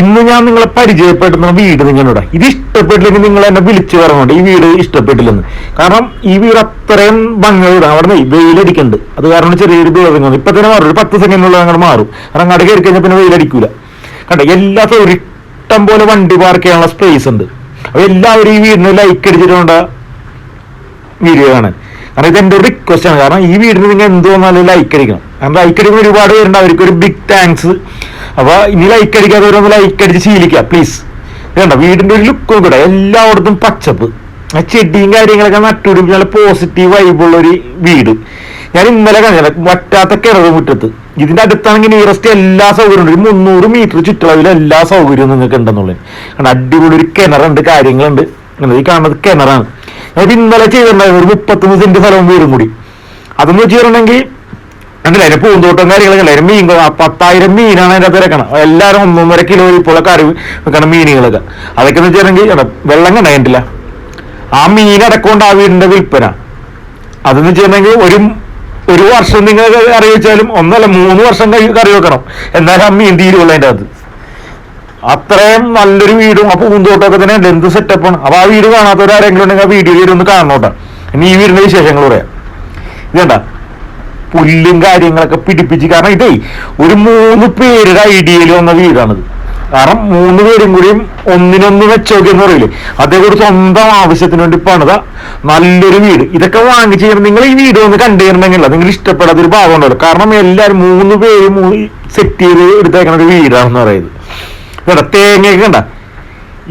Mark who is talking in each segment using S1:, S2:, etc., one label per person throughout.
S1: ഇന്ന് ഞാൻ നിങ്ങളെ പരിചയപ്പെടുന്ന വീട് നിങ്ങളുടെ. ഇത് ഇഷ്ടപ്പെട്ടില്ലെങ്കിൽ നിങ്ങൾ എന്നെ വിളിച്ചു പറഞ്ഞോണ്ട് ഈ വീട് ഇഷ്ടപ്പെട്ടില്ലെന്ന്. കാരണം ഈ വീട് അത്രയും ഭംഗിയുടെ അവിടെ വെയിലടിക്കുന്നുണ്ട് അത് കാരണം ചെറിയൊരു ദൂരം ഇപ്പൊ തന്നെ മാറും. ഒരു പത്ത് സെക്കൻഡിനുള്ള ഞങ്ങൾ മാറും. കാരണം അങ്ങോട്ട് കയറി കഴിഞ്ഞാൽ പിന്നെ വെയിലടിക്കൂല. കണ്ടോ? എല്ലാ സൗകര്യം ഇഷ്ടം പോലെ വണ്ടി പാർക്ക് ചെയ്യാനുള്ള സ്പേസ് ഉണ്ട്. അപ്പൊ എല്ലാവരും ഈ വീടിന് ലൈക്ക് അടിച്ചിട്ടുണ്ട്? വീഡിയോ കാണാൻ. കാരണം ഇത് ഒരു റിക്വസ്റ്റ് ആണ്. കാരണം ഈ വീടിന് നിങ്ങൾ എന്ത് വന്നാലും ലൈക്ക് അടിക്കണം. കാരണം ലൈക്ക് അടിക്കുന്ന ഒരുപാട് പേരുണ്ട്. അവർക്ക് ഒരു ബിഗ് താങ്ക്സ് അപ്പൊ ഇനി ലൈക്ക് അടിക്കാത്തവരൊന്ന് ലൈക്ക് അടിച്ച് ശീലിക്കുക പ്ലീസ് വേണ്ട വീടിന്റെ ഒരു ലുക്കും കൂടെ എല്ലായിടത്തും പച്ചപ്പ്. ആ ചെടിയും കാര്യങ്ങളൊക്കെ നട്ടുപിടിപ്പിച്ച് നല്ല പോസിറ്റീവ് വൈബുള്ള ഒരു വീട്. ഞാൻ ഇന്നലെ കണ്ടത് വറ്റാത്ത കിണറ് മുറ്റത്ത്. ഇതിന്റെ അടുത്താണെങ്കിൽ നിയറസ്റ്റ് എല്ലാ സൗകര്യവും ഉണ്ട്. ഒരു മുന്നൂറ് മീറ്റർ ചുറ്റളവിൽ എല്ലാ സൗകര്യവും നിങ്ങൾക്ക് ഉണ്ടെന്നുള്ളത് കാരണം അടിപൊളി ഒരു കിണറുണ്ട് കാര്യങ്ങളുണ്ട്. ഈ കാണുന്നത് കിണറാണ്. ഞാൻ ഇന്നലെ ചെയ്തിട്ടുണ്ടായിരുന്നു ഒരു മുപ്പത്തൊന്ന് സെന്റ് സ്ഥലവും വീടും കൂടി. അതെന്ന് വെച്ചിട്ടുണ്ടെങ്കിൽ അതിന്റെ പൂന്തോട്ടം കാര്യങ്ങളൊക്കെ അല്ലേ മീൻ പത്തായിരം മീനാണ് അതിന്റെ അകത്ത് ഇറക്കണം എല്ലാവരും ഒന്നൊന്നര കിലോ ഇപ്പോൾ വെക്കണം മീനുകളൊക്കെ. അതൊക്കെ എന്ന് വെച്ചിട്ടുണ്ടെങ്കിൽ വെള്ളം കണ്ടില്ല ആ മീൻ അടക്കൊണ്ട് ആ വീടിന്റെ വിൽപ്പന. അതെന്ന് വെച്ചിട്ടുണ്ടെങ്കിൽ ഒരു ഒരു വർഷം നിങ്ങൾ കറി വെച്ചാലും ഒന്നല്ല മൂന്ന് വർഷം കഴി കറി വെക്കണം. എന്നാലും ആ മീൻ തീരുള്ളൂ അതിന്റെ അകത്ത്. അത്രയും നല്ലൊരു വീടും ആ പൂന്തോട്ടമൊക്കെ തന്നെ എന്ത് സെറ്റപ്പാണ് അപ്പോൾ ആ വീട് കാണാത്തവരാരെങ്കിലും ഉണ്ടെങ്കിൽ ആ വീഡിയോ ഒന്ന് കാണണോട്ടെ. ഇനി ഈ വീടിന്റെ വിശേഷങ്ങൾ പറയാം. ഇതേണ്ട പുല്ലും കാര്യങ്ങളൊക്കെ പിടിപ്പിച്ച്. കാരണം ഇതേ ഒരു മൂന്ന് പേരുടെ ഐഡിയയിൽ വന്ന വീടാണിത്. കാരണം മൂന്ന് പേരും കൂടിയും ഒന്നിനൊന്ന് വെച്ചോക്കെ എന്ന് പറയില്ലേ? അതേ കൂടി സ്വന്തം ആവശ്യത്തിന് വേണ്ടി പണിത നല്ലൊരു വീട്. ഇതൊക്കെ വാങ്ങിച്ച് കഴിയുമ്പോൾ നിങ്ങൾ ഈ വീട് ഒന്ന് കണ്ടു കണ്ടുകഴിഞ്ഞിട്ടുണ്ടെങ്കിൽ നിങ്ങൾ ഇഷ്ടപ്പെടാത്ത ഒരു ഭാഗം ഉണ്ടല്ലോ. കാരണം എല്ലാവരും മൂന്ന് പേരും സെറ്റ് ചെയ്ത് എടുത്തേക്കണ ഒരു വീടാണെന്ന് പറയുന്നത്. ഇതാ തേങ്ങയൊക്കെ കണ്ട?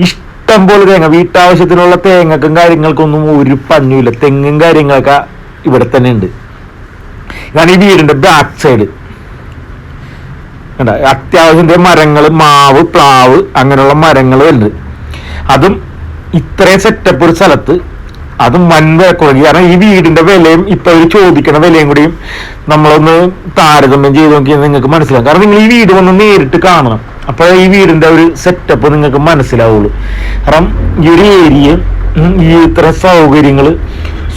S1: ഇഷ്ടം പോലെ തേങ്ങ. വീട്ടാവശ്യത്തിനുള്ള തേങ്ങക്കും കാര്യങ്ങൾക്കൊന്നും ഒരു പഞ്ഞുമില്ല. തെങ്ങും കാര്യങ്ങളൊക്കെ ഇവിടെ തന്നെ ഉണ്ട്. ഇതാണ് ഈ വീടിന്റെ ബാക്ക് സൈഡ് കണ്ട? അത്യാവശ്യം മരങ്ങൾ മാവ് പ്ലാവ് അങ്ങനെയുള്ള മരങ്ങൾ ഉണ്ട് അതും ഇത്രയും സെറ്റപ്പ് ഒരു സ്ഥലത്ത് അതും വൻ വിലക്കുറങ്ങി കാരണം ഈ വീടിന്റെ വിലയും ഇപ്പൊ അവർ ചോദിക്കുന്ന വിലയും കൂടിയും നമ്മളൊന്ന് താരതമ്യം ചെയ്ത് നോക്കിയാൽ നിങ്ങൾക്ക് മനസ്സിലാവും. കാരണം നിങ്ങൾ ഈ വീട് വന്ന് നേരിട്ട് കാണണം. അപ്പോൾ ഈ വീടിന്റെ ഒരു സെറ്റപ്പ് നിങ്ങൾക്ക് മനസ്സിലാവുള്ളൂ. കാരണം ഈ ഒരു ഏരിയ ഈ ഇത്ര സൗകര്യങ്ങൾ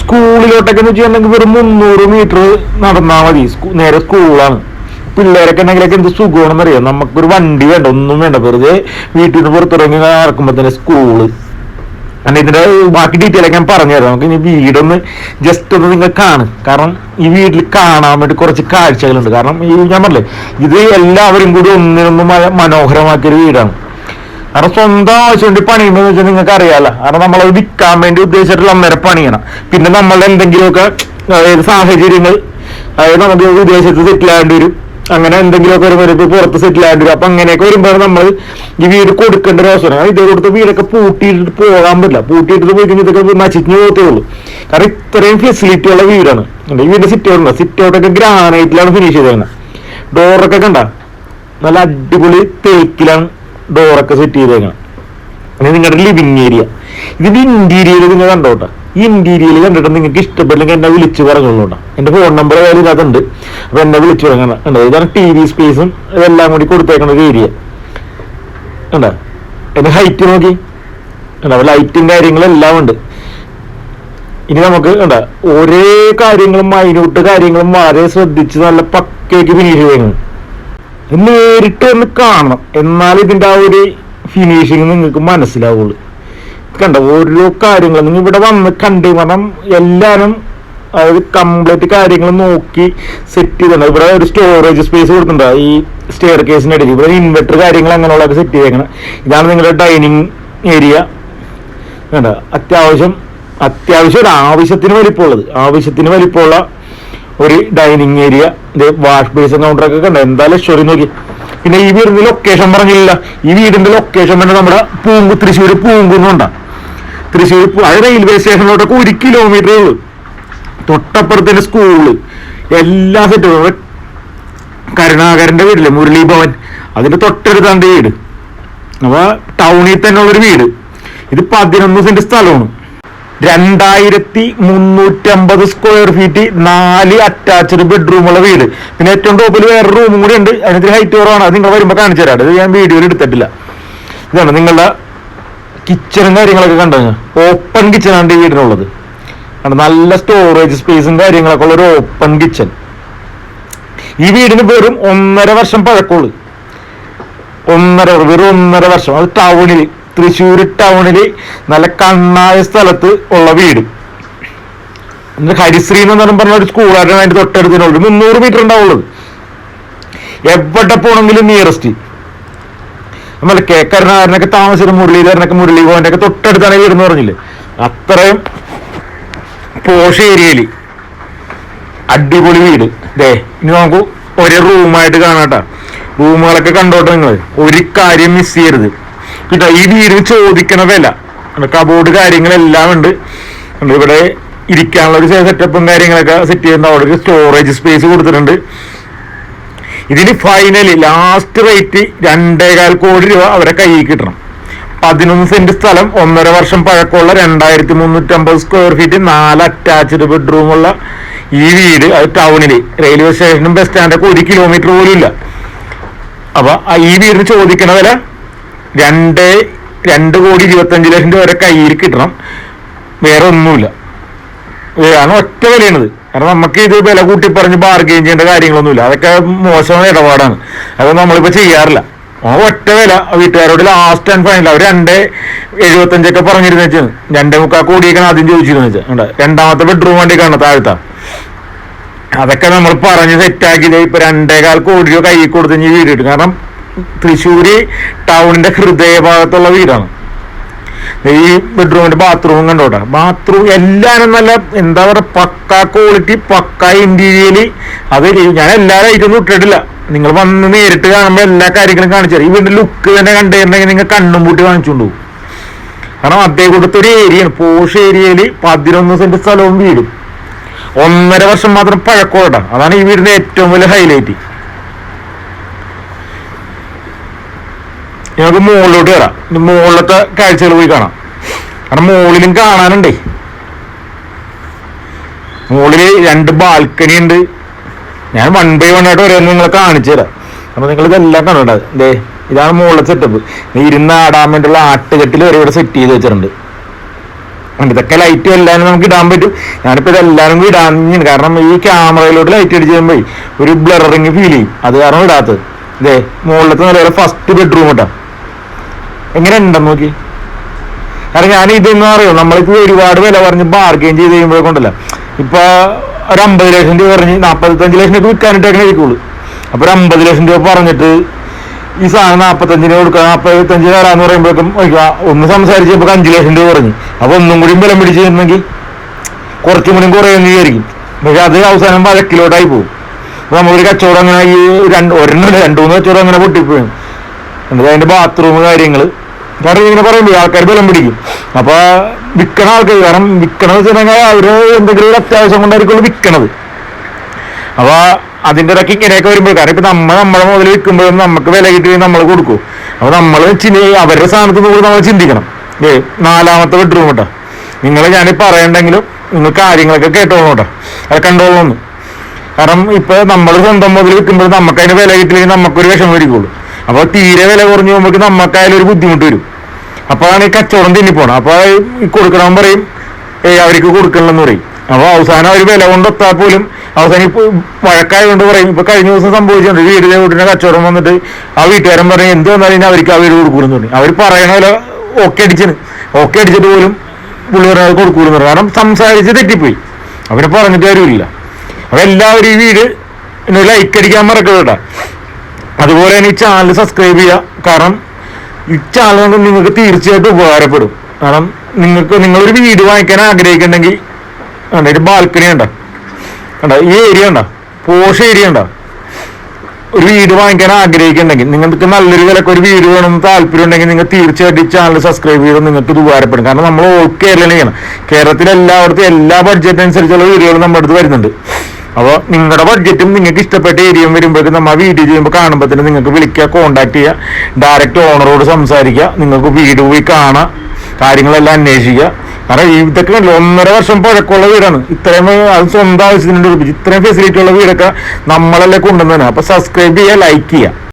S1: സ്കൂളിലോട്ടൊക്കെ എന്ന് വെച്ചിട്ടുണ്ടെങ്കിൽ വെറും മുന്നൂറ് മീറ്റർ നടന്നാൽ മതി. നേരെ സ്കൂളാണ്. പിള്ളേരൊക്കെ ഉണ്ടെങ്കിലൊക്കെ എന്ത് സുഖമാണെന്ന് അറിയാം നമുക്കൊരു വണ്ടി വേണ്ട ഒന്നും വേണ്ട. വെറുതെ വീട്ടിൽ നിന്ന് പുറത്തിറങ്ങി നടക്കുമ്പോൾ തന്നെ സ്കൂൾ. കാരണം ഇതിന്റെ ബാക്കി ഡീറ്റെയിൽ ഒക്കെ ഞാൻ പറഞ്ഞുതരാം നമുക്ക് ഇനി വീടൊന്ന് ജസ്റ്റ് ഒന്ന് നിങ്ങൾ കാണു കാരണം ഈ വീട്ടിൽ കാണാൻ വേണ്ടി കുറച്ച് കാഴ്ചകളുണ്ട്. കാരണം ഈ ഞാൻ പറഞ്ഞില്ലേ ഇത് എല്ലാവരും കൂടി ഒന്നിനൊന്നും മനോഹരമാക്കിയൊരു മനോഹരമാക്കിയ വീടാണ്. കാരണം സ്വന്തം ആവശ്യം വേണ്ടി പണിയുമ്പോൾ വെച്ചാൽ നിങ്ങൾക്ക് അറിയാലോ കാരണം നമ്മളത് വിൽക്കാൻ വേണ്ടി ഉദ്ദേശിച്ചിട്ടുള്ള അന്നേരം പണിയണം. പിന്നെ നമ്മളുടെ എന്തെങ്കിലുമൊക്കെ അതായത് സാഹചര്യങ്ങൾ അതായത് നമുക്ക് വിദേശത്ത് സെറ്റിൽ ആകേണ്ടി വരും. അങ്ങനെ എന്തെങ്കിലുമൊക്കെ വരുമ്പോൾ പുറത്ത് സെറ്റിൽ ആകേണ്ടി വരും. അപ്പൊ അങ്ങനെയൊക്കെ വരുമ്പോൾ നമ്മൾ ഈ വീട് കൊടുക്കേണ്ട ഒരു അവസരം. ഇതേ കൊടുത്ത് വീടൊക്കെ പൂട്ടിയിട്ട് പോകാൻ പറ്റില്ല. പൂട്ടിയിട്ട് പോയി കഴിഞ്ഞാൽ ഇതൊക്കെ നശിച്ചു പോകത്തുള്ളൂ. കാരണം ഇത്രയും ഫെസിലിറ്റി ഉള്ള വീടാണ്? ഈ വീടിന്റെ സിറ്റ് ഔട്ട് സിറ്റ് ഔട്ടൊക്കെ ഗ്രാനൈറ്റിലാണ് ഫിനിഷ് ചെയ്തേക്കുന്നത് ഡോറൊക്കെ കണ്ട? നല്ല അടിപൊളി തേക്കിലാണ് ഡോറൊക്കെ സെറ്റ് ചെയ്തേക്കണം. അങ്ങനെ നിങ്ങളുടെ ലിവിങ് ഏരിയ ഇതിന്റെ ഇന്റീരിയർ നിങ്ങൾ കണ്ടോട്ടെ ഈ ഇന്റീരിയർ കണ്ടിട്ട് നിങ്ങൾക്ക് ഇഷ്ടപ്പെട്ടില്ലെങ്കിൽ എന്നെ വിളിച്ച് പറഞ്ഞോളൂട്ടോ എന്റെ ഫോൺ നമ്പർ കാര്യം ഇതിനകത്തുണ്ട്. അപ്പൊ എന്നെ വിളിച്ചു പറഞ്ഞാൽ ഇതാണ് ടി വി സ്പേസും ഇതെല്ലാം കൂടി കൊടുത്തേക്കണ ഒരു ഏരിയ കണ്ടോ? എന്റെ ഹൈറ്റ് നോക്കി. കണ്ടോ? ലൈറ്റും കാര്യങ്ങളും എല്ലാം ഉണ്ട്. ഇനി നമുക്ക് കണ്ട? ഒരേ കാര്യങ്ങളും മൈന്യൂട്ട് കാര്യങ്ങളും വളരെ ശ്രദ്ധിച്ച് നല്ല പക്കയ്ക്ക് ഫിനിഷ് ചെയ്യുന്നു നേരിട്ട് ഒന്ന് കാണണം. എന്നാൽ ഇതിന്റെ ആ ഒരു ഫിനിഷിങ് നിങ്ങൾക്ക് മനസ്സിലാവുള്ളൂ. കണ്ട ഓരോ കാര്യങ്ങൾ നിങ്ങൾ ഇവിടെ വന്ന് കണ്ടു കാരണം എല്ലാവരും അതായത് കംപ്ലീറ്റ് കാര്യങ്ങൾ നോക്കി സെറ്റ് ചെയ്തിട്ടുണ്ട് ഇവിടെ ഒരു സ്റ്റോറേജ് സ്പേസ് കൊടുത്തിട്ടുണ്ട്. ഈ സ്റ്റെയർ കേസിന്റെ ഇടയിൽ ഇവിടെ ഇൻവെർട്ടർ കാര്യങ്ങൾ അങ്ങനെയുള്ളതൊക്കെ സെറ്റ് ചെയ്തേക്കണം. ഇതാണ് നിങ്ങളുടെ ഡൈനിങ് ഏരിയ വേണ്ട അത്യാവശ്യം അത്യാവശ്യം ഒരു ആവശ്യത്തിന് വലിപ്പമുള്ളത്. ആവശ്യത്തിന് വലിപ്പമുള്ള ഒരു ഡൈനിങ് ഏരിയ ഇത് വാഷ് ബേസ് കൗണ്ടറൊക്കെ കണ്ട? എന്തായാലും ലക്ഷറി നോക്കി. പിന്നെ ഈ വീടിന്റെ ലൊക്കേഷൻ പറഞ്ഞില്ല. ഈ വീടിന്റെ ലൊക്കേഷൻ തന്നെ നമ്മുടെ പൂങ്കു തൃശ്ശൂർ പൂങ്കുന്നുണ്ടാ തൃശ്ശൂർ അത് റെയിൽവേ സ്റ്റേഷനിലോട്ടൊക്കെ ഒരു കിലോമീറ്ററേ ഉള്ളൂ. തൊട്ടപ്പുറത്തിന്റെ സ്കൂൾ എല്ലാ സെറ്റും കരുണാകരന്റെ വീടില്ലേ മുരളീ ഭവൻ അതിന്റെ തൊട്ടടുത്താണ്ട് വീട്. അപ്പൊ ടൗണിൽ തന്നെ ഉള്ളൊരു വീട്. ഇത് പതിനൊന്ന് സെന്റ് സ്ഥലമാണ്. രണ്ടായിരത്തി മുന്നൂറ്റമ്പത് സ്ക്വയർ ഫീറ്റ് നാല് അറ്റാച്ച്ഡ് ബെഡ്റൂമുള്ള വീട്. പിന്നെ ഏറ്റവും ടോപ്പിൽ വേറെ റൂമും കൂടി ഉണ്ട്. അതിനകത്ത് ഹൈറ്റ് കുറവാണ്. അത് നിങ്ങൾ വരുമ്പോൾ കാണിച്ചു തരാം അത് ഞാൻ വീഡിയോയിൽ എടുത്തിട്ടില്ല. ഇതാണ് നിങ്ങളുടെ കിച്ചണും കാര്യങ്ങളൊക്കെ കണ്ടു ഓപ്പൺ കിച്ചണാണ് ഈ വീടിനുള്ളത്. നല്ല സ്റ്റോറേജ് സ്പേസും കാര്യങ്ങളൊക്കെ ഉള്ള ഒരു ഓപ്പൺ കിച്ചൺ ഈ വീടിന് വെറും ഒന്നര വർഷം പഴക്കമുള്ളൂ. ഒന്നര വെറും ഒന്നര വർഷം. അത് ടൗണിൽ തൃശ്ശൂർ ടൗണിൽ നല്ല കണ്ണായ സ്ഥലത്ത് ഉള്ള വീട്. ഹരിശ്രീ എന്ന് പറഞ്ഞ ഒരു സ്കൂളായിട്ടാണ് അതിന്റെ ഒരു മുന്നൂറ് മീറ്റർ ഉണ്ടാവുള്ളത് എവിടെ പോണെങ്കിലും നിയറസ്റ്റ് നമ്മളെ കെ കരുണാകരനൊക്കെ താമസിച്ച മുരളീധരനൊക്കെ മുരളി ഭവന്റെ ഒക്കെ തൊട്ടടുത്താണ് വീട് എന്ന് പറഞ്ഞില്ലേ? അത്രയും പോഷ ഏരിയയിൽ അടിപൊളി വീട്. ദേ ഇനി നമുക്ക് ഒരേ റൂമായിട്ട് കാണാട്ടാ റൂമുകളൊക്കെ കണ്ടോട്ടെ നിങ്ങൾ ഒരു കാര്യം മിസ് ചെയ്യരുത്. കേട്ടോ ഈ വീടിന് ചോദിക്കണ വില. കബോർഡ് കാര്യങ്ങളെല്ലാം ഉണ്ട്. ഇവിടെ ഇരിക്കാനുള്ള ഒരു സെറ്റപ്പും കാര്യങ്ങളൊക്കെ സെറ്റ് ചെയ്യുന്ന അവിടെ സ്റ്റോറേജ് സ്പേസ് കൊടുത്തിട്ടുണ്ട്. ഇതിന് ഫൈനലി ലാസ്റ്റ് റേറ്റ് രണ്ടേകാൽ കോടി രൂപ അവരെ കയ്യിൽ കിട്ടണം. പതിനൊന്ന് സെന്റ് സ്ഥലം ഒന്നര വർഷം പഴക്കമുള്ള രണ്ടായിരത്തി മുന്നൂറ്റമ്പത് സ്ക്വയർ ഫീറ്റ് നാല് അറ്റാച്ച്ഡ് ബെഡ്റൂമുള്ള ഈ വീട് അത് ടൗണിൽ റെയിൽവേ സ്റ്റേഷനും ബസ് സ്റ്റാൻഡൊക്കെ ഒരു കിലോമീറ്റർ പോലും ഇല്ല. അപ്പൊ ഈ വീടിന് ചോദിക്കണ വില രണ്ട് രണ്ട് കോടി ഇരുപത്തഞ്ച് ലക്ഷം രൂപ വരെ കയ്യിൽ കിട്ടണം. വേറെ ഒന്നുമില്ല. ആണ് ഒറ്റ വിലയാണിത്. കാരണം നമുക്ക് ഇത് വില കൂട്ടി പറഞ്ഞ് ബാർഗെയിൻ ചെയ്യേണ്ട കാര്യങ്ങളൊന്നുമില്ല. അതൊക്കെ മോശമായ ഇടപാടാണ്. അതൊന്നും നമ്മളിപ്പോ ചെയ്യാറില്ല. ഒറ്റ വില വീട്ടുകാരോട് ലാസ്റ്റ് ആൻഡ് ഫൈനൽ അവർ രണ്ട് എഴുപത്തഞ്ചൊക്കെ പറഞ്ഞിരുന്ന വെച്ചാൽ രണ്ടേ മുക്കാൽ കോടിയൊക്കെ ആദ്യം ചോദിച്ചിരുന്നു വെച്ചാൽ? രണ്ടാമത്തെ ബെഡ്റൂം വണ്ടി കാണാം താഴത്ത അതൊക്കെ നമ്മൾ പറഞ്ഞ് സെറ്റാക്കി ഇപ്പൊ രണ്ടേകാൽ കോടി രൂപ കൈ കൊടുത്ത് വീട് കിട്ടും കാരണം തൃശ്ശൂര് ടൗണിന്റെ ഹൃദയഭാഗത്തുള്ള വീടാണ്. ഈ ബെഡ്റൂമിന്റെ ബാത്റൂം കണ്ടോട്ടെ ബാത്റൂം എല്ലാരും നല്ല എന്താ പറയുക പക്ക ക്വാളിറ്റി പക്ക ഇന്റീരിയൽ അത് ഞാൻ എല്ലാ ലൈറ്റൊന്നും ഇട്ടിട്ടില്ല. നിങ്ങൾ വന്ന് നേരിട്ട് കാണുമ്പോൾ എല്ലാ കാര്യങ്ങളും കാണിച്ചു തരും. ഈ വീടിന്റെ ലുക്ക് തന്നെ കണ്ടിട്ടുണ്ടെങ്കിൽ നിങ്ങൾ കണ്ണും പൂട്ടി കാണിച്ചുകൊണ്ടു കാരണം അദ്ദേഹം കൊടുത്തൊരു ഏരിയയാണ് പോഷ് ഏരിയയിൽ പതിനൊന്ന് സെന്റ് സ്ഥലവും വീടും. ഒന്നര വർഷം മാത്രം പഴക്കോട്ടാണ് അതാണ് ഈ വീടിന്റെ ഏറ്റവും വലിയ ഹൈലൈറ്റ് ഞങ്ങൾക്ക് മുകളിലോട്ട് കയറാം മുകളിലത്തെ കാഴ്ചകൾ പോയി കാണാം. കാരണം മുകളിലും കാണാനുണ്ടേ. മുകളിൽ രണ്ട് ബാൽക്കണി ഉണ്ട്. ഞാൻ വൺ ബൈ വൺ ആയിട്ട് ഓരോന്ന് നിങ്ങളെ കാണിച്ചു തരാം. അപ്പൊ നിങ്ങൾ ഇതെല്ലാം കണ്ടോട്ടെ ദേ ഇതാണ് മുകളിലെ സെറ്റപ്പ് ഇരുന്ന് ആടാൻ വേണ്ടിയുള്ള ആട്ടുകെട്ടിൽ വരെ ഇവിടെ സെറ്റ് ചെയ്ത് വെച്ചിട്ടുണ്ട്. ഇതൊക്കെ ലൈറ്റും എല്ലാവരും നമുക്ക് ഇടാൻ പറ്റും. ഞാനിപ്പോ ഇതെല്ലാവരും കൂടി ഇടാൻ കാരണം ഈ ക്യാമറയിലോട്ട് ലൈറ്റ് അടിച്ച് കഴിയുമ്പോൾ ഒരു ബ്ലറിങ് ഫീൽ ചെയ്യും. അത് കാരണം ഇടാത്തത്. ഇതേ മുകളിലത്തെ നല്ല ഫസ്റ്റ് ബെഡ്റൂം കേട്ടോ എങ്ങനെ ഉണ്ടെന്ന് നോക്കി? കാരണം ഞാൻ ഇതെന്ന് അറിയോ? നമ്മളിപ്പോ ഒരുപാട് വില പറഞ്ഞ് ബാർഗെയിൻ ചെയ്ത് കഴിയുമ്പോഴേ കൊണ്ടല്ല? ഇപ്പൊ ഒരു അമ്പത് ലക്ഷം രൂപ പറഞ്ഞ് നാപ്പത്തഞ്ച് ലക്ഷം രൂപ വിൽക്കാനായിട്ടേ ഇരിക്കുള്ളൂ. അപ്പൊ ഒരു അമ്പത് ലക്ഷം രൂപ പറഞ്ഞിട്ട് ഈ സാധനം നാപ്പത്തഞ്ചിന് കൊടുക്കുക നാപ്പത്തഞ്ചിന് തരാന്ന് പറയുമ്പോഴേക്കും ഒന്ന് ഒന്ന് ഇപ്പൊ അഞ്ചു ലക്ഷം രൂപ പറഞ്ഞു അപ്പൊ ഒന്നും കൂടി ബലം പിടിച്ചിരുന്നെങ്കിൽ കുറച്ചും കൂടി കുറയുമെന്ന് വിചാരിക്കും. പക്ഷെ അത് അവസാനം വഴക്കിലോട്ടായി പോകും. അപ്പൊ നമ്മളൊരു കച്ചവടം അങ്ങനെ ഈ രണ്ട് ഒരെണ്ണം രണ്ടു മൂന്ന് കച്ചവടം അങ്ങനെ പൊട്ടിപ്പോയി. എന്നിട്ട് അതിന്റെ ബാത്റൂം കാര്യങ്ങൾ. കാരണം ഇങ്ങനെ പറയുമ്പോൾ ആൾക്കാർ ബലം പിടിക്കും. അപ്പൊ വിൽക്കണ ആൾക്കാർ കാരണം വിൽക്കണ വെച്ചിട്ടുണ്ടെങ്കിൽ അവർ എന്തെങ്കിലും ഒരു അത്യാവശ്യം കൊണ്ടായിരിക്കും വിൽക്കണത് അപ്പൊ അതിന്റെ ഇടയ്ക്ക് ഇങ്ങനെയൊക്കെ വരുമ്പോൾ കാരണം ഇപ്പൊ നമ്മൾ നമ്മളെ മുതൽ വിൽക്കുമ്പോഴും നമുക്ക് വില കിട്ടി നമ്മൾ കൊടുക്കും. അപ്പൊ നമ്മൾ അവരുടെ സ്ഥാനത്ത് നിന്ന് നമ്മൾ ചിന്തിക്കണം. ഏ നാലാമത്തെ ബെഡ്റൂം കേട്ടോ നിങ്ങൾ ഞാൻ പറയണ്ടെങ്കിലും നിങ്ങൾ കാര്യങ്ങളൊക്കെ കേട്ടോളൂ കേട്ടോ അത് കണ്ടോളൂ കാരണം ഇപ്പൊ നമ്മൾ സ്വന്തം മുതൽ വിൽക്കുമ്പോൾ നമുക്ക് അതിന് വില കിട്ടില്ലെങ്കിൽ നമുക്കൊരു വിഷമം വരികയുള്ളൂ അപ്പോൾ തീരെ വില കുറഞ്ഞു പോകുമ്പോൾ നമുക്കായാലും ഒരു ബുദ്ധിമുട്ട് വരും. അപ്പോഴാണ് ഈ കച്ചവടം തിന്നിപ്പോണം അപ്പൊ ഈ കൊടുക്കണം പറയും ഏയ് അവർക്ക് കൊടുക്കണമെന്ന് പറയും. അപ്പൊ അവസാനം അവർ വില കൊണ്ടെത്താൽ പോലും അവസാനം ഇപ്പൊ വഴക്കായതുകൊണ്ട് പറയും ഇപ്പൊ കഴിഞ്ഞ ദിവസം സംഭവിച്ചിട്ടുണ്ട് വീടിന്റെ വീടിന്റെ കച്ചവടം വന്നിട്ട് ആ വീട്ടുകാരൻ പറയും എന്ത് വന്നാലും അവർക്ക് ആ വീട് കൊടുക്കൂലെന്ന് പറഞ്ഞു അവർ പറയണ വില ഓക്കെ അടിച്ചിന്. ഓക്കെ അടിച്ചിട്ട് പോലും പുള്ളി പറഞ്ഞാൽ കൊടുക്കൂലെന്ന് പറഞ്ഞു കാരണം സംസാരിച്ച് തെറ്റിപ്പോയി. അവരെ പറഞ്ഞിട്ട് കാര്യമില്ല. അപ്പൊ എല്ലാവരും ഈ വീട് ലൈക്ക് അടിക്കാൻ മറക്കരുത് അതുപോലെ തന്നെ ഈ ചാനൽ സബ്സ്ക്രൈബ് ചെയ്യുക. കാരണം ഈ ചാനൽ കൊണ്ട് നിങ്ങൾക്ക് തീർച്ചയായിട്ടും ഉപകാരപ്പെടും. കാരണം നിങ്ങൾക്ക് നിങ്ങളൊരു വീട് വാങ്ങിക്കാൻ ആഗ്രഹിക്കുന്നുണ്ടെങ്കിൽ കണ്ടോ ഒരു ബാൽക്കണി ഉണ്ടോ കണ്ടോ ഈ ഏരിയ ഉണ്ടോ പോഷ ഏരിയ ഉണ്ടോ ഒരു വീട് വാങ്ങിക്കാൻ ആഗ്രഹിക്കുന്നുണ്ടെങ്കിൽ നിങ്ങൾക്ക് നല്ലൊരു വിലക്ക് ഒരു വീട് വേണമെന്ന് താല്പര്യം ഉണ്ടെങ്കിൽ നിങ്ങൾ തീർച്ചയായിട്ടും ഈ ചാനൽ സബ്സ്ക്രൈബ് ചെയ്ത് നിങ്ങൾക്ക് ഇത് ഉപകാരപ്പെടും. കാരണം നമ്മൾ ഓൾ കേരളയിലാണ് കേരളത്തിൽ എല്ലായിടത്തും എല്ലാ ബഡ്ജറ്റ് അനുസരിച്ചുള്ള വീടുകളും നമ്മുടെ അടുത്ത് വരുന്നുണ്ട്. അപ്പോൾ നിങ്ങളുടെ ബഡ്ജറ്റും നിങ്ങൾക്ക് ഇഷ്ടപ്പെട്ട ഏരിയയും വരുമ്പോഴേക്കും നമ്മൾ വീഡിയോ ചെയ്യുമ്പോൾ കാണുമ്പോൾ തന്നെ നിങ്ങൾക്ക് വിളിക്കുക കോൺടാക്ട് ചെയ്യുക ഡയറക്റ്റ് ഓണറോട് സംസാരിക്കുക നിങ്ങൾക്ക് വീട് പോയി കാണാം കാര്യങ്ങളെല്ലാം അന്വേഷിക്കുക. കാരണം ഇതൊക്കെ കണ്ടില്ലേ, ഒന്നര വർഷം പഴക്കമുള്ള വീടാണ്. ഇത്രയും അത് സ്വന്തം ആവശ്യത്തിനുണ്ട്. ഇത്രയും ഫെസിലിറ്റി ഉള്ള വീടൊക്കെ നമ്മളല്ലേ കൊണ്ടുവന്നതാണ് അപ്പോൾ സബ്സ്ക്രൈബ് ചെയ്യുക ലൈക്ക് ചെയ്യുക.